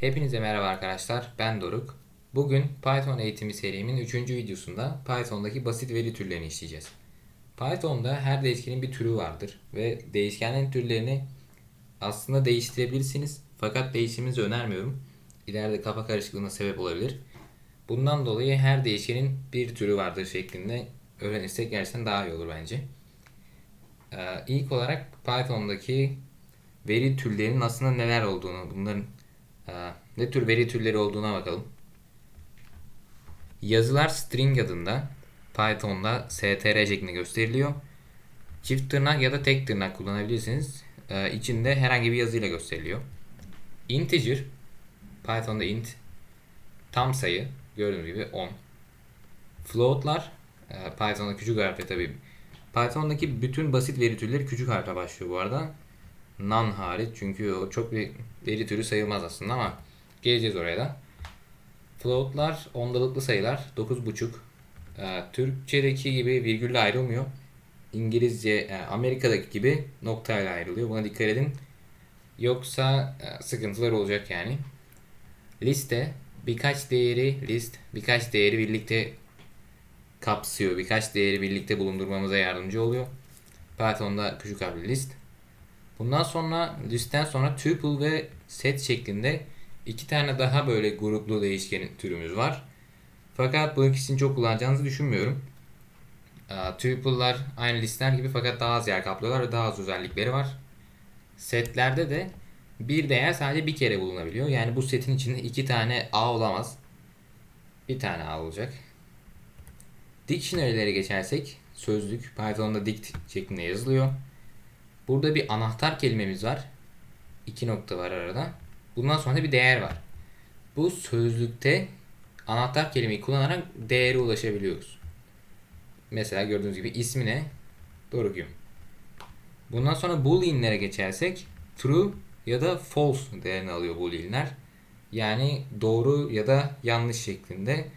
Hepinize merhaba arkadaşlar. Ben Doruk. Bugün Python eğitimi serimin 3. videosunda Python'daki basit veri türlerini işleyeceğiz. Python'da her değişkenin bir türü vardır ve değişkenlerin türlerini aslında değiştirebilirsiniz. Fakat değiştirmenizi önermiyorum. İleride kafa karışıklığına sebep olabilir. Bundan dolayı her değişkenin bir türü vardır şeklinde öğrenirsek gerçekten daha iyi olur bence. Ee, ilk olarak Python'daki veri türlerinin aslında neler olduğunu, bunların ne tür veri türleri olduğuna bakalım. Yazılar string adında Python'da str şeklinde gösteriliyor. Çift tırnak ya da tek tırnak kullanabilirsiniz. Ee, içinde herhangi bir yazıyla gösteriliyor. Integer Python'da int tam sayı gördüğünüz gibi 10. Floatlar e, Python'da küçük harfle tabii. Python'daki bütün basit veri türleri küçük harfle başlıyor bu arada. None hariç çünkü o çok bir veri türü sayılmaz aslında ama geleceğiz oraya da. Floatlar ondalıklı sayılar 9.5. Ee, Türkçedeki gibi virgülle ayrılmıyor. İngilizce, yani Amerika'daki gibi noktayla ayrılıyor. Buna dikkat edin. Yoksa e, sıkıntılar olacak yani. Liste birkaç değeri list birkaç değeri birlikte kapsıyor. Birkaç değeri birlikte bulundurmamıza yardımcı oluyor. Python'da küçük harfli list. Bundan sonra listten sonra tuple ve set şeklinde iki tane daha böyle gruplu değişken türümüz var. Fakat bu ikisini çok kullanacağınızı düşünmüyorum. Tuple'lar aynı listeler gibi fakat daha az yer kaplıyorlar ve daha az özellikleri var. Setlerde de bir değer sadece bir kere bulunabiliyor. Yani bu setin içinde iki tane A olamaz. Bir tane A olacak. Dictionary'lere geçersek sözlük Python'da dict şeklinde yazılıyor. Burada bir anahtar kelimemiz var. İki nokta var arada. Bundan sonra da bir değer var. Bu sözlükte anahtar kelimeyi kullanarak değere ulaşabiliyoruz. Mesela gördüğünüz gibi ismi ne? Doruk'um. Bundan sonra boolean'lere geçersek true ya da false değerini alıyor boolean'ler. Yani doğru ya da yanlış şeklinde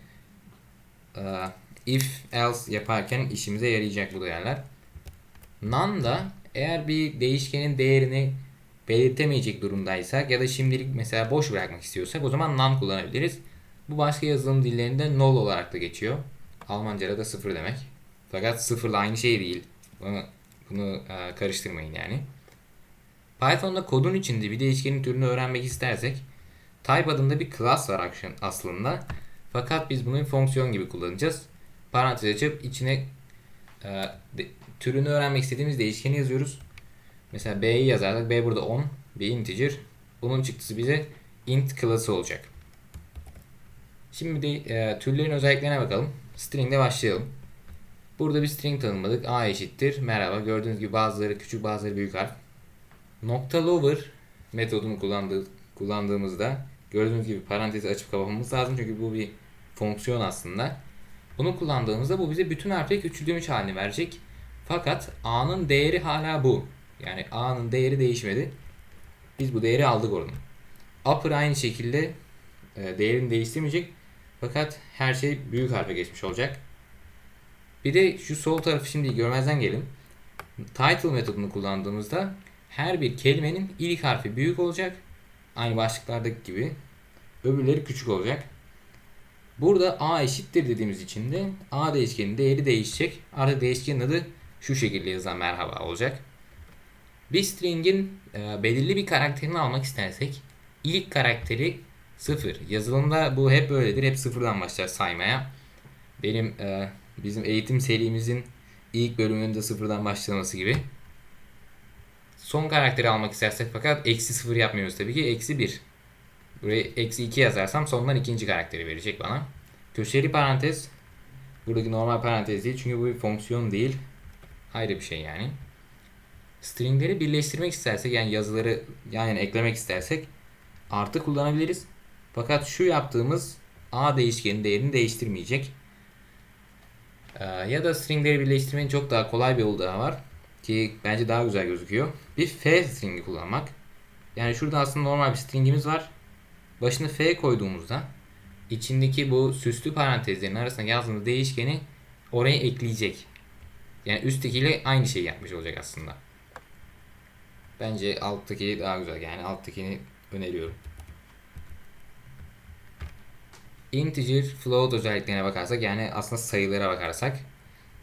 if else yaparken işimize yarayacak bu değerler. None da eğer bir değişkenin değerini belirtemeyecek durumdaysak ya da şimdilik mesela boş bırakmak istiyorsak o zaman none kullanabiliriz. Bu başka yazılım dillerinde null olarak da geçiyor. Almanca'da da sıfır demek. Fakat sıfırla aynı şey değil. Bunu, bunu e, karıştırmayın yani. Python'da kodun içinde bir değişkenin türünü öğrenmek istersek type adında bir class var aslında. Fakat biz bunu fonksiyon gibi kullanacağız. Parantez açıp içine e, türünü öğrenmek istediğimiz değişkeni yazıyoruz. Mesela b'yi yazarsak b burada 10 bir integer. Bunun çıktısı bize int klası olacak. Şimdi de e, türlerin özelliklerine bakalım. String ile başlayalım. Burada bir string tanımladık. A eşittir. Merhaba. Gördüğünüz gibi bazıları küçük bazıları büyük harf. Nokta lower metodunu kullandığı, kullandığımızda gördüğünüz gibi parantezi açıp kapamamız lazım. Çünkü bu bir fonksiyon aslında. Bunu kullandığımızda bu bize bütün harfleri küçüldürmüş halini verecek. Fakat A'nın değeri hala bu. Yani A'nın değeri değişmedi. Biz bu değeri aldık oradan. Upper aynı şekilde e, değerini değiştirmeyecek. Fakat her şey büyük harfe geçmiş olacak. Bir de şu sol tarafı şimdi görmezden gelin. Title metodunu kullandığımızda her bir kelimenin ilk harfi büyük olacak. Aynı başlıklardaki gibi. Öbürleri küçük olacak. Burada a eşittir dediğimiz için de a değişkenin değeri değişecek. Artık değişkenin adı şu şekilde yazılan merhaba olacak. Bir string'in e, belirli bir karakterini almak istersek ilk karakteri 0. Yazılımda bu hep böyledir. Hep sıfırdan başlar saymaya. Benim e, bizim eğitim serimizin ilk bölümünde sıfırdan başlaması gibi. Son karakteri almak istersek fakat eksi sıfır yapmıyoruz tabii ki. Eksi 1. Buraya eksi 2 yazarsam sondan ikinci karakteri verecek bana. Köşeli parantez. Buradaki normal parantez değil. Çünkü bu bir fonksiyon değil. Ayrı bir şey yani. Stringleri birleştirmek istersek yani yazıları yan yana eklemek istersek artı kullanabiliriz. Fakat şu yaptığımız a değişkenin değerini değiştirmeyecek. Ee, ya da stringleri birleştirmenin çok daha kolay bir yolu daha var. Ki bence daha güzel gözüküyor. Bir f stringi kullanmak. Yani şurada aslında normal bir stringimiz var. Başına f koyduğumuzda içindeki bu süslü parantezlerin arasına yazdığımız değişkeni oraya ekleyecek. Yani üsttekiyle aynı şeyi yapmış olacak aslında. Bence alttaki daha güzel yani alttakini öneriyorum. integer float özelliklerine bakarsak yani aslında sayılara bakarsak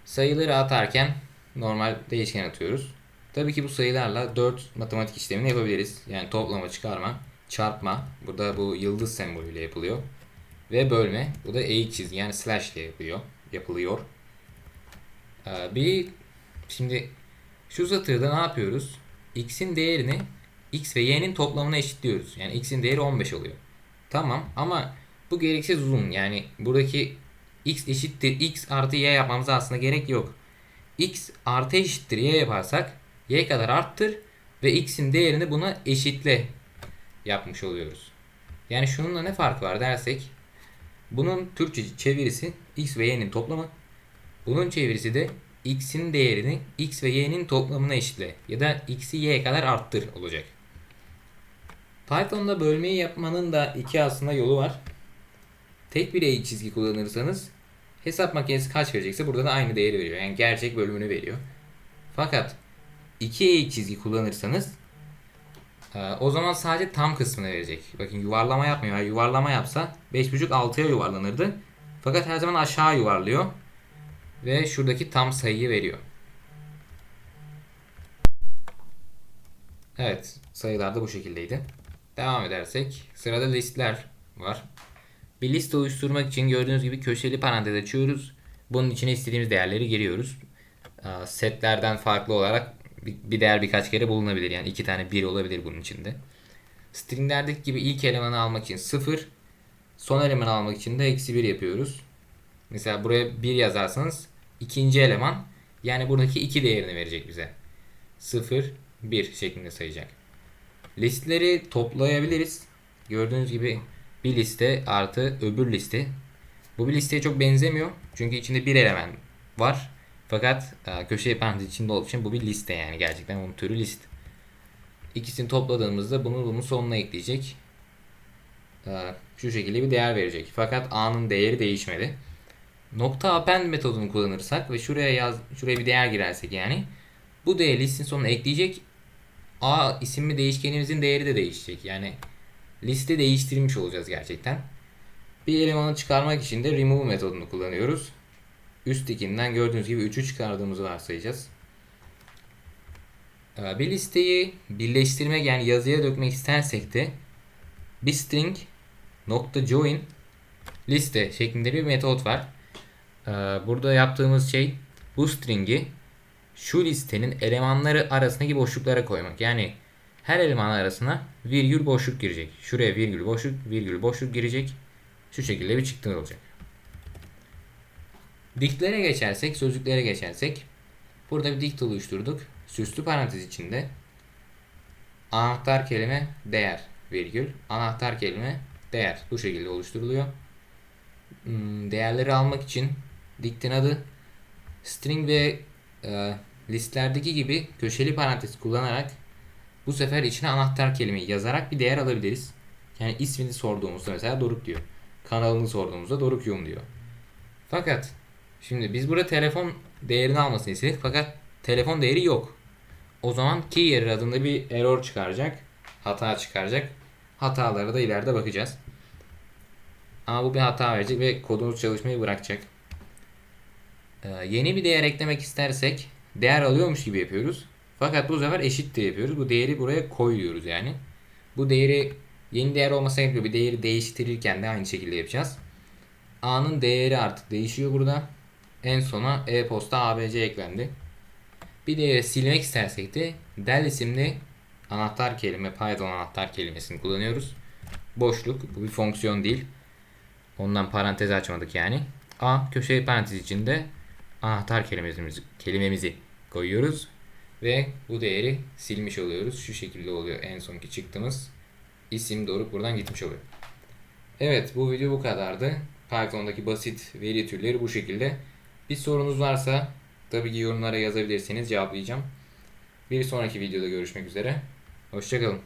sayıları atarken normal değişken atıyoruz. Tabii ki bu sayılarla 4 matematik işlemini yapabiliriz. Yani toplama, çıkarma, çarpma. Burada bu yıldız sembolüyle yapılıyor. Ve bölme. Bu da eğik çizgi yani slash ile yapılıyor. yapılıyor. Ee, bir şimdi şu satırda ne yapıyoruz? X'in değerini X ve Y'nin toplamına eşitliyoruz. Yani X'in değeri 15 oluyor. Tamam ama bu gereksiz uzun. Yani buradaki X eşittir X artı Y yapmamıza aslında gerek yok. X artı eşittir Y yaparsak Y kadar arttır ve X'in değerini buna eşitle yapmış oluyoruz. Yani şununla ne fark var dersek bunun Türkçe çevirisi X ve Y'nin toplamı. Bunun çevirisi de X'in değerini X ve Y'nin toplamına eşitle ya da X'i Y kadar arttır olacak. Python'da bölmeyi yapmanın da iki aslında yolu var. Tek bir eğik çizgi kullanırsanız hesap makinesi kaç verecekse burada da aynı değeri veriyor. Yani gerçek bölümünü veriyor. Fakat iki eğik çizgi kullanırsanız e, o zaman sadece tam kısmını verecek. Bakın yuvarlama yapmıyor. Yuvarlama yapsa 5.5 6'ya yuvarlanırdı. Fakat her zaman aşağı yuvarlıyor. Ve şuradaki tam sayıyı veriyor. Evet sayılar da bu şekildeydi. Devam edersek sırada listler var. Bir liste oluşturmak için gördüğünüz gibi köşeli parantez açıyoruz. Bunun içine istediğimiz değerleri giriyoruz. Setlerden farklı olarak bir değer birkaç kere bulunabilir. Yani iki tane bir olabilir bunun içinde. Stringlerdeki gibi ilk elemanı almak için 0, son elemanı almak için de eksi 1 yapıyoruz. Mesela buraya 1 yazarsanız ikinci eleman yani buradaki 2 değerini verecek bize. 0, 1 şeklinde sayacak. Listleri toplayabiliriz. Gördüğünüz gibi bir liste artı öbür liste. Bu bir listeye çok benzemiyor. Çünkü içinde bir eleman var. Fakat e, köşe parantez içinde olduğu için bu bir liste yani gerçekten onun türü list. İkisini topladığımızda bunu bunun sonuna ekleyecek. E, Şu şekilde bir değer verecek. Fakat a'nın değeri değişmedi. Nokta append metodunu kullanırsak ve şuraya yaz şuraya bir değer girersek yani bu değeri listin sonuna ekleyecek. A isimli değişkenimizin değeri de değişecek. Yani liste değiştirmiş olacağız gerçekten. Bir elemanı çıkarmak için de remove metodunu kullanıyoruz. Üsttekinden gördüğünüz gibi 3'ü çıkardığımızı varsayacağız. Ee, Bir listeyi birleştirmek yani yazıya dökmek istersek de bir string nokta join liste şeklinde bir metot var. Ee, Burada yaptığımız şey bu string'i şu listenin elemanları arasındaki boşluklara koymak. Yani her eleman arasına virgül boşluk girecek. Şuraya virgül boşluk, virgül boşluk girecek. Şu şekilde bir çıktı olacak. Diktlere geçersek, sözcüklere geçersek burada bir dikt oluşturduk. Süslü parantez içinde anahtar kelime değer virgül anahtar kelime değer bu şekilde oluşturuluyor. Hmm, Değerleri almak için diktin adı string ve e, listlerdeki gibi köşeli parantez kullanarak bu sefer içine anahtar kelimeyi yazarak bir değer alabiliriz. Yani ismini sorduğumuzda mesela Doruk diyor. Kanalını sorduğumuzda Doruk Yum diyor. Fakat şimdi biz burada telefon değerini almasını istedik fakat telefon değeri yok. O zaman key error adında bir error çıkaracak. Hata çıkaracak. Hatalara da ileride bakacağız. Ama bu bir hata verecek ve kodumuz çalışmayı bırakacak. Ee, yeni bir değer eklemek istersek değer alıyormuş gibi yapıyoruz. Fakat bu sefer eşittir yapıyoruz. Bu değeri buraya koyuyoruz yani. Bu değeri yeni değer olmasına gerek yok. Bir değeri değiştirirken de aynı şekilde yapacağız. A'nın değeri artık değişiyor burada. En sona e-posta ABC eklendi. Bir değeri silmek istersek de del isimli anahtar kelime Python anahtar kelimesini kullanıyoruz. Boşluk bu bir fonksiyon değil. Ondan parantez açmadık yani. A köşe parantez içinde anahtar kelimemizi, kelimemizi koyuyoruz. Ve bu değeri silmiş oluyoruz. Şu şekilde oluyor en sonki çıktığımız isim Doruk buradan gitmiş oluyor. Evet bu video bu kadardı. Python'daki basit veri türleri bu şekilde. Bir sorunuz varsa tabii ki yorumlara yazabilirsiniz cevaplayacağım. Bir sonraki videoda görüşmek üzere. Hoşçakalın.